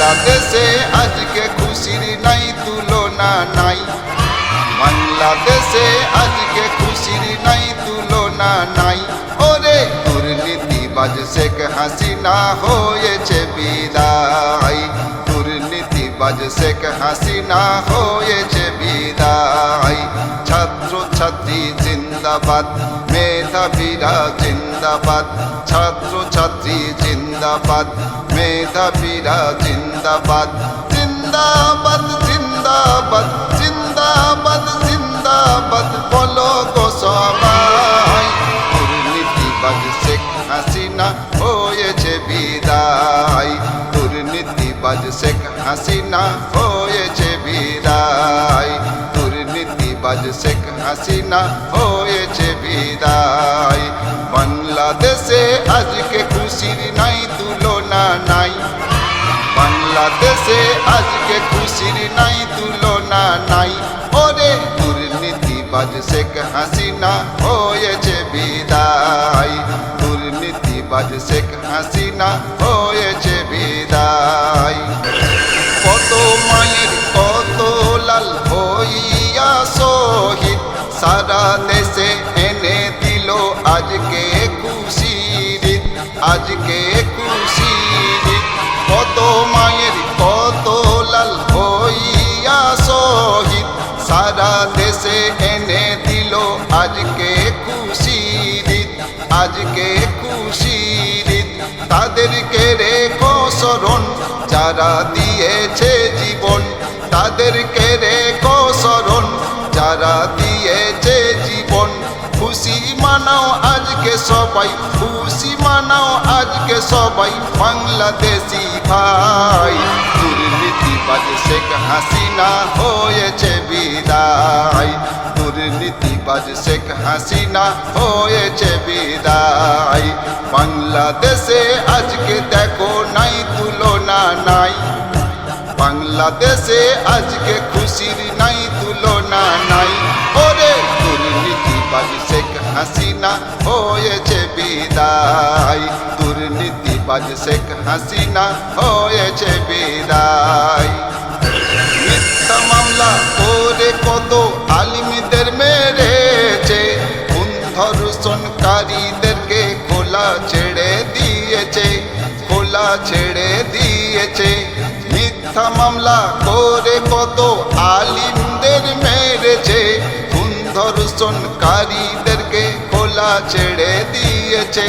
বাংলাদেশে আজকে খুশির নাই, তুলনা নাই। বাংলাদেশে আজকে খুশির নাই, তুলনা নাই। ওরে দুর্নীতিবাজ শেখ হাসিনা হয়েছে বিদায়। দুর্নীতিবাজ শেখ হাসিনা হয়েছে বিদায়। ছাত্র ছাত্রী জিন্দাবাদ, মেধাবীরা জিন্দাবাদ। ছাত্র ছাত্রী জিন্দাবাদ মেধাবীরা জিন্দাবাদ জিন্দাবাদ জিন্দাবাদ জিন্দাবাদ জিন্দাবাদ। বলো গো সবাই, দুর্নীতিবাজ শেখ হাসিনা হয়েছে বিদায়। দুর্নীতিবাজ শেখ হাসিনা হয়েছে বিদায়। দুর্নীতিবাজ শেখ হাসিনা হয়েছে বিদায়। বাংলাদেশে আজকে খুশির নাই তুলনা নাই। বাংলাদেশে আজকে খুশির নাই, তুলনা নাই। ওরে দুর্নীতিবাজ শেখ হাসিনা হয়েছে বিদায়। দুর্নীতিবাজ শেখ হাসিনা হয়েছে বিদায়। কত মায়ের কত লাল হইয়া শহীদ, সারা তাদেরকে রেখো যারা দিয়েছে জীবন, তাদেরকে রেখো স্মরণ। যারা দিয়েছে জীবন, খুশি মানাও আজকে সবাই, খুশি মানাও আজকে সবাই। বাংলাদেশি ভাই দুর্নীতিবাজ শেখ হাসিনা হয়েছে বিদায়। দুর্নীতিবাজ শেখ হাসিনা হয়েছে বিদায়। বাংলাদেশে আজকে দেখো নাই, তুলনা নাই। বাংলাদেশে আজকে খুশির নাই, তুলনা নাই। ওরে দুর্নীতিবাজ শেখ হাসিনা, হয়েছে বিদায়। দুর্নীতিবাজ শেখ হাসিনা, হয়েছে বিদায়। মিথ্যা মামলা মামলা করে কত আলিমদের মেরেছে। খুন ধর্ষণকারীদেরকে খোলা ছেড়ে দিয়েছে,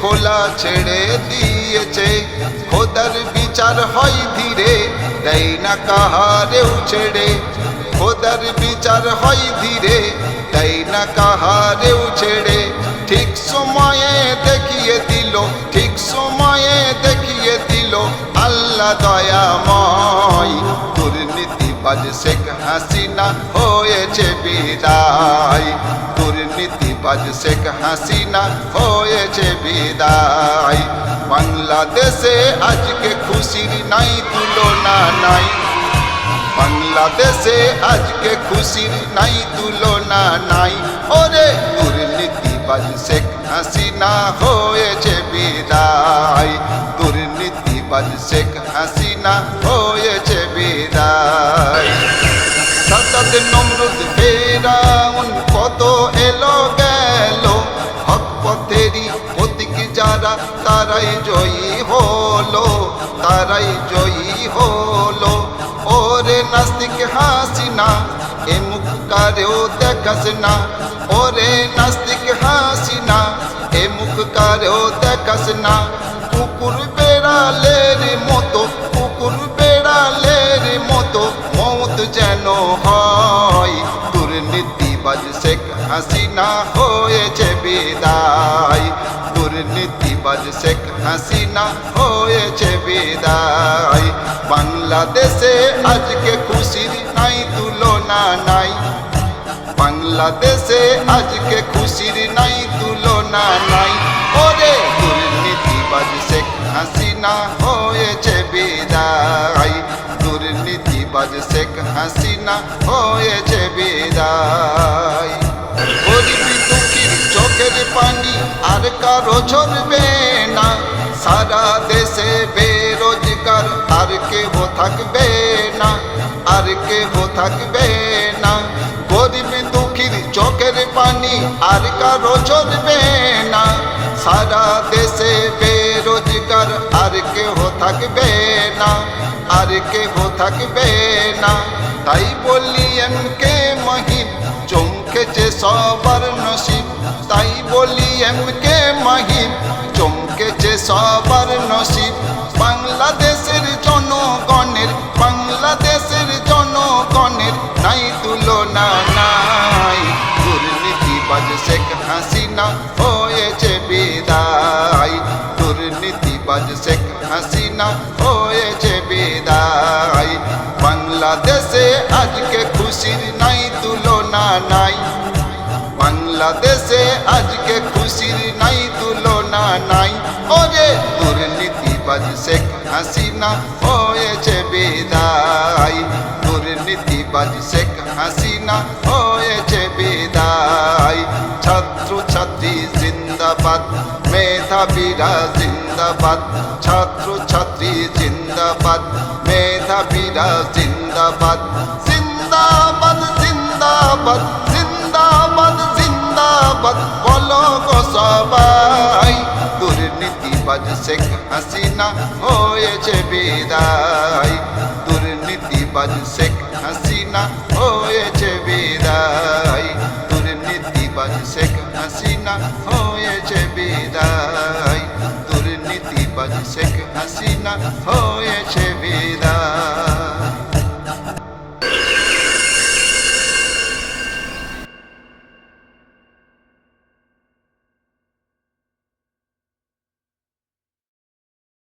খোলা ছেড়ে দিয়েছে। খোদার বিচার হয় ধীরে, দেয় না কাহারেও ছেড়ে। খোদার বিচার হয় ধীরে, দেয় না কাহারেও ছেড়ে। ঠিক সময়ে দেখিয়ে দিল, ঠিক সময়ে দেখিয়ে দিল, আল্লাহ দয়াময় দুর্নীতিবাজ শেখ হাসিনা হয়েছে বিদায়। দুর্নীতিবাজ শেখ হাসিনা হয়েছে বিদায়। বাংলাদেশে আজকে খুশির নাই তুলনা নাই। বাংলাদেশে আজকে খুশির নাই তুলনা নাই। ওরে দুর্নীতিবাজ শেখ হাসিনা হয়েছে বিদায়। দুর্নীতিবাজ শেখ হাসিনা হয়েছে যারা, তারাই জয়ী হলো, তারাই জয়ী হলো। ওরে নাস্তিক হাসিনা এ মুখ কারেও দেখাস না। ওরে নাস্তিক হাসিনা এ মুখ কারেও দেখাস না। শেখ হাসিনা হয়েছে বিদায়। দুর্নীতিবাজ শেখ হাসিনা হয়েছে বিদায়। বাংলাদেশে আজকে খুশির নাই তুলনা নাই। বাংলাদেশে আজকে খুশির নাই তুলনা নাই। ওরে দুর্নীতিবাজ শেখ হাসিনা হয়েছে বিদায়। দুর্নীতিবাজ শেখ হাসিনা হয়েছে বিদায়। গরিব দুঃখীর চোখের পানি আর কারও ঝরবে না। সারা দেশে বেরোজগার আর কেহ থাকবে না, আর কেহ থাকবে না। গরিব দুঃখীর চোখের পানি আর কারও ঝরবে না। সারা দেশে বেরোজগার আর কেহ থাকবে না, আর কেহ থাকবে না। তাই বলি এম কে মহিম, চমকেছে সবার নসিব। তাই বলি এম কে মহিম, চমকেছে সবার নসিব। আজকে খুশির নাই, তুলনা নাই। ওরে দুর্নীতিবাজ শেখ হাসিনা, হয়েছে বিদায়। দুর্নীতিবাজ শেখ হাসিনা, হয়েছে বিদায়। ছাত্র ছাত্রী জিন্দাবাদ, মেধাবীরা জিন্দাবাদ। ছাত্র ছাত্রী জিন্দাবাদ, মেধাবীরা জিন্দাবাদ। দুর্নীতিবাজ শেখ হাসিনা হয়েছে বিদায়। দুর্নীতিবাজ শেখ হাসিনা হয়েছে বিদায়। দুর্নীতিবাজ শেখ হাসিনা হয়েছে বিদায়। দুর্নীতিবাজ শেখ হাসিনা বিদায়